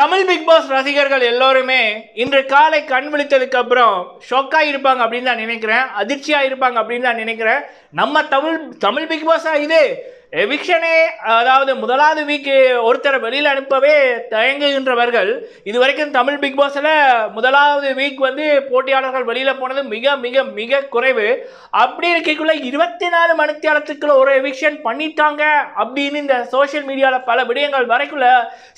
Tamil big pass ரசிகர்கள் எல்லோருமே இன்று காலை கண் விழித்ததுக்கு அப்புறம் ஷாக்கா இருப்பாங்க அப்படின்னு நான் நினைக்கிறேன் அதிர்ச்சியா இருப்பாங்க அப்படின்னு நான் நினைக்கிறேன். நம்ம தமிழ் தமிழ் பிக் பாஸா இது. எவிக்ஷனே அதாவது முதலாவது வீக்கு ஒருத்தரை வெளியில் அனுப்பவே தயங்குகின்றவர்கள் இது வரைக்கும் தமிழ் பிக் பாஸில் முதலாவது வீக் வந்து போட்டியாளர்கள் வெளியில் போனது மிக மிக மிக குறைவு. அப்படி இருக்கக்குள்ள இருபத்தி நாலு மணித்தியாலத்துக்குள்ள ஒரு எவிக்ஷன் பண்ணிட்டாங்க அப்படின்னு இந்த சோஷியல் மீடியாவில் பல விடயங்கள் வரைக்குள்ள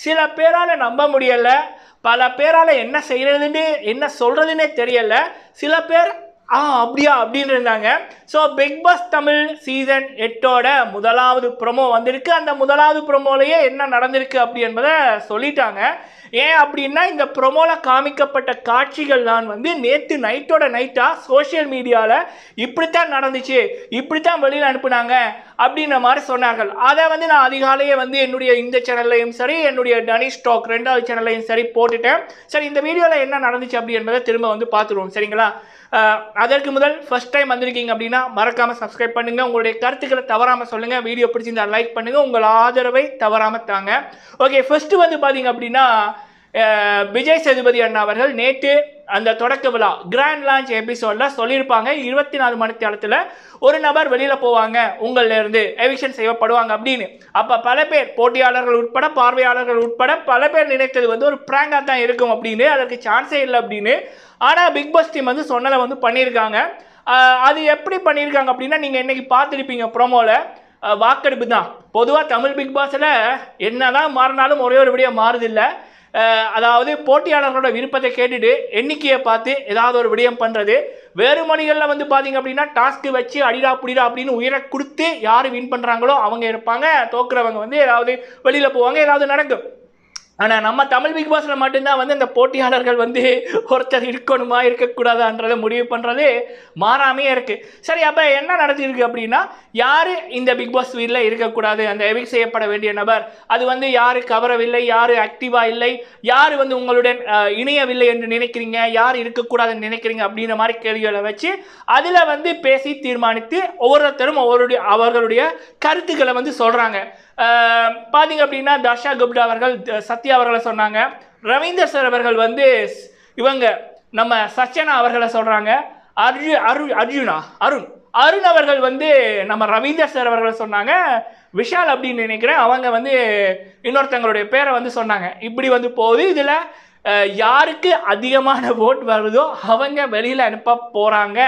சில பேரால் நம்ப முடியலை. பல பேரால் என்ன செய்கிறதுன்னு என்ன சொல்கிறதுன்னே தெரியலை. சில பேர் ஆ அப்படியா அப்படின்னு இருந்தாங்க. So big boss Tamil season எட்டோட முதலாவது ப்ரோமோ வந்திருக்கு. அந்த முதலாவது ப்ரொமோலையே என்ன நடந்திருக்கு அப்படி என்பதை சொல்லிட்டாங்க. ஏன் அப்படின்னா இந்த ப்ரோமோவில் காமிக்கப்பட்ட காட்சிகள் தான் வந்து நேற்று நைட்டோட நைட்டாக சோஷியல் மீடியாவில் இப்படித்தான் நடந்துச்சு இப்படித்தான் வெளியில் அனுப்புனாங்க அப்படின்ற மாதிரி சொன்னார்கள். அதை வந்து நான் அதிகாலையே வந்து என்னுடைய இந்த சேனல்லையும் சரி என்னுடைய டனி ஸ்டாக் ரெண்டாவது சேனல்லையும் சரி போட்டுட்டேன். சரி இந்த வீடியோவில் என்ன நடந்துச்சு அப்படி என்பதை திரும்ப வந்து பார்த்துருவோம் சரிங்களா? அதற்கு முதல் ஃபஸ்ட் டைம் வந்திருக்கீங்க அப்படின்னா மறக்காமல் சப்ஸ்கிரைப் பண்ணுங்கள் உங்களுடைய கருத்துக்களை தவறாமல் சொல்லுங்கள் வீடியோ பிடிச்சிருந்தா லைக் பண்ணுங்கள் உங்கள் ஆதரவை தவறாமல் தாங்க. ஓகே ஃபஸ்ட்டு வந்து பார்த்தீங்க அப்படின்னா விஜய் சேதுபதி அண்ணா அவர்கள் நேற்று அந்த தொடக்க விழா கிராண்ட் லான்ச் எபிசோடில் சொல்லியிருப்பாங்க. இருபத்தி நாலு மணி நேரத்தில் ஒரு நபர் வெளியில் போவாங்க. உங்கள்லேருந்து எவிக்ஷன் செய்யப்படுவாங்க அப்படின்னு. அப்போ பல பேர் போட்டியாளர்கள் உட்பட பார்வையாளர்கள் உட்பட பல பேர் நினைத்தது வந்து ஒரு ப்ராங்காக தான் இருக்கும் அப்படின்னு. அதற்கு சான்ஸே இல்லை அப்படின்னு. ஆனால் பிக் பாஸ் டீம் வந்து சொன்னதை வந்து பண்ணியிருக்காங்க. அது எப்படி பண்ணியிருக்காங்க அப்படின்னா நீங்கள் இன்றைக்கி பார்த்துருப்பீங்க ப்ரோமோவில் வாக்கெடுப்பு தான். பொதுவாக தமிழ் பிக் பாஸில் என்னதான் மாறினாலும் ஒரே ஒரு விடியம் மாறுதில்லை. அதாவது போட்டியாளர்களோட விருப்பத்தை கேட்டுட்டு எண்ணிக்கையை பார்த்து ஏதாவது ஒரு விடயம் பண்ணுறது வேறு மணிகளில் வந்து பார்த்தீங்க அப்படின்னா டாஸ்க்கு வச்சு அடிடா புடிடா அப்படின்னு உயிரை கொடுத்து யார் வின் பண்ணுறாங்களோ அவங்க இருப்பாங்க. தோக்குறவங்க வந்து ஏதாவது வெளியில் போவாங்க ஏதாவது நடக்கும். ஆனால் நம்ம தமிழ் பிக் பாஸில் மட்டும்தான் வந்து இந்த போட்டியாளர்கள் வந்து ஒருத்தர் இருக்கணுமா இருக்கக்கூடாதான்றதை முடிவு பண்ணுறது மாறாமையே இருக்குது சரி அப்போ என்ன நடந்திருக்கு அப்படின்னா யார் இந்த பிக் பாஸ் வீட்டில் இருக்கக்கூடாது அந்த எவிக் செய்யப்பட வேண்டிய நபர்? அது வந்து யார் கவரவில்லை யார் ஆக்டிவாக இல்லை யார் வந்து உங்களுடன் இணையவில்லை என்று நினைக்கிறீங்க யார் இருக்கக்கூடாதுன்னு நினைக்கிறீங்க அப்படின்ற மாதிரி கேள்விகளை வச்சு அதில் வந்து பேசி தீர்மானித்து ஒவ்வொருத்தரும் ஒவ்வொருடைய அவர்களுடைய கருத்துக்களை வந்து சொல்கிறாங்க பார்த்தீங்க அப்படின்னா தஷா குப்டா அவர்கள் சத்யா அவர்களை சொன்னாங்க. ரவீந்தர் சார் அவர்கள் வந்து இவங்க நம்ம சச்சனா அவர்களை சொல்கிறாங்க அர்ஜு அரு அர்ஜுனா அருண். அருண் அவர்கள் வந்து நம்ம ரவீந்தர் சார் அவர்களை சொன்னாங்க. விஷால் அப்படின்னு நினைக்கிறேன். அவங்க வந்து இன்னொருத்தங்களுடைய பேரை வந்து சொன்னாங்க. இப்படி வந்து போகுது. இதில் யாருக்கு அதிகமான ஓட் வருதோ அவங்க வெளியில் அனுப்ப போகிறாங்க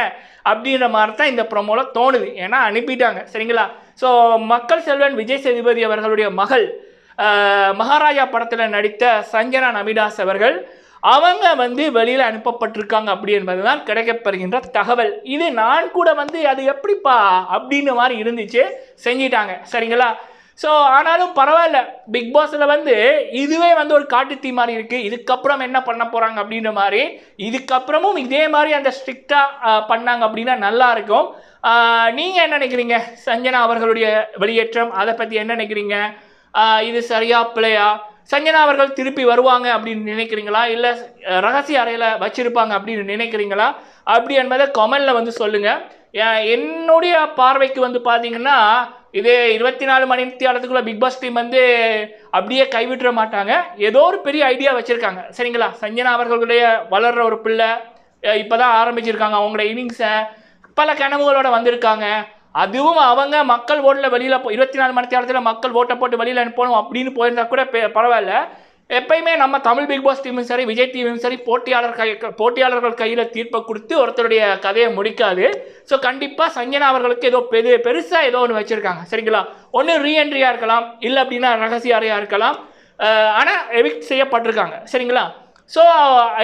அப்படின்ற மாதிரி தான் இந்த ப்ரொமோவில் தோணுது. ஏன்னா அனுப்பிட்டாங்க. சரிங்களா? ஸோ மக்கள் செல்வன் விஜய் சேதுபதி அவர்களுடைய மகள் மகாராஜா படத்தில் நடித்த சஞ்சனா நமிதாஸ் அவர்கள் அவங்க வந்து வெளியில் அனுப்பப்பட்டிருக்காங்க அப்படி என்பது தான் கிடைக்கப்பெறுகின்ற தகவல். இது நான் கூட வந்து அது எப்படிப்பா? அப்படின்ற மாதிரி இருந்துச்சு. செஞ்சிட்டாங்க. சரிங்களா? ஸோ ஆனாலும் பரவாயில்ல. பிக் பாஸில் வந்து இதுவே வந்து ஒரு காட்டுத்தீ மாதிரி இருக்குது இதுக்கப்புறம் என்ன பண்ண போகிறாங்க அப்படின்ற மாதிரி இதுக்கப்புறமும் இதே மாதிரி அந்த ஸ்ட்ரிக்டாக பண்ணாங்க அப்படின்னா நல்லா இருக்கும். நீங்கள் என்ன நினைக்கிறீங்க? சஞ்சனா அவர்களுடைய வெளியேற்றம் அதை பற்றி என்ன நினைக்கிறீங்க? இது சரியா பிள்ளையா சஞ்சனா அவர்கள் திருப்பி வருவாங்க அப்படின்னு நினைக்கிறீங்களா? இல்லை ரகசிய அறையில் வச்சுருப்பாங்க அப்படின்னு நினைக்கிறீங்களா? அப்படி என்பதை கமெண்டில் வந்து சொல்லுங்கள் என்னுடைய பார்வைக்கு வந்து பார்த்தீங்கன்னா இதே இருபத்தி நாலு மணி நேரத்துக்குள்ள பிக் பாஸ் டீம் வந்து அப்படியே கைவிட்டுற மாட்டாங்க. ஏதோ ஒரு பெரிய ஐடியா வச்சுருக்காங்க. சரிங்களா? சஞ்சனா அவர்களுடைய வளர்கிற ஒரு பிள்ளை இப்போ தான் ஆரம்பிச்சிருக்காங்க. அவங்களோட இன்னிங்ஸை பல கனவுகளோடு வந்திருக்காங்க. அதுவும் அவங்க மக்கள் ஓட்டில் வெளியில் போ இருபத்தி நாலு மணி நேரத்தில் மக்கள் ஓட்டை போட்டு வெளியில் அனுப்பணும் அப்படின்னு போயிருந்தா கூட பரவாயில்ல. எப்பயுமே நம்ம தமிழ் பிக் பாஸ் டீமும் சரி விஜய் டீமும் சரி போட்டியாளர் கை போட்டியாளர்கள் கையில் தீர்ப்பை கொடுத்து ஒருத்தருடைய கதையை முடிக்காது. ஸோ கண்டிப்பாக சஞ்சனா அவர்களுக்கு ஏதோ பெரு பெருசாக ஏதோ ஒன்று வச்சுருக்காங்க. சரிங்களா? ஒன்று ரீஎன்ட்ரியாக இருக்கலாம் இல்லை அப்படின்னா ரகசிய அறையாக இருக்கலாம் ஆனால் எவிக்ட் செய்யப்பட்டிருக்காங்க. சரிங்களா? ஸோ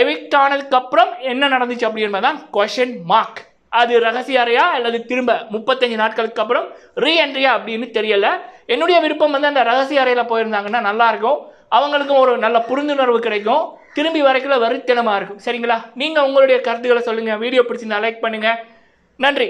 எவிக்ட் ஆனதுக்கப்புறம் என்ன நடந்துச்சு அப்படின்றது தான் கொஷின் மார்க் அது ரகசிய அறையா அல்லது திரும்ப முப்பத்தஞ்சு நாட்களுக்கு அப்புறம் ரீஎன்ட்ரியா அப்படின்னு தெரியல. என்னுடைய விருப்பம் வந்து அந்த ரகசிய அறையில் போயிருந்தாங்கன்னா நல்லாயிருக்கும் அவங்களுக்கும் ஒரு நல்ல புரிந்துணர்வு கிடைக்கும். திரும்பி வரைக்கும் வெறித்தனமாக இருக்கும். சரிங்களா? நீங்கள் உங்களுடைய கருத்துக்களை சொல்லுங்கள் வீடியோ பிடிச்சிருந்தா லைக் பண்ணுங்கள் நன்றி.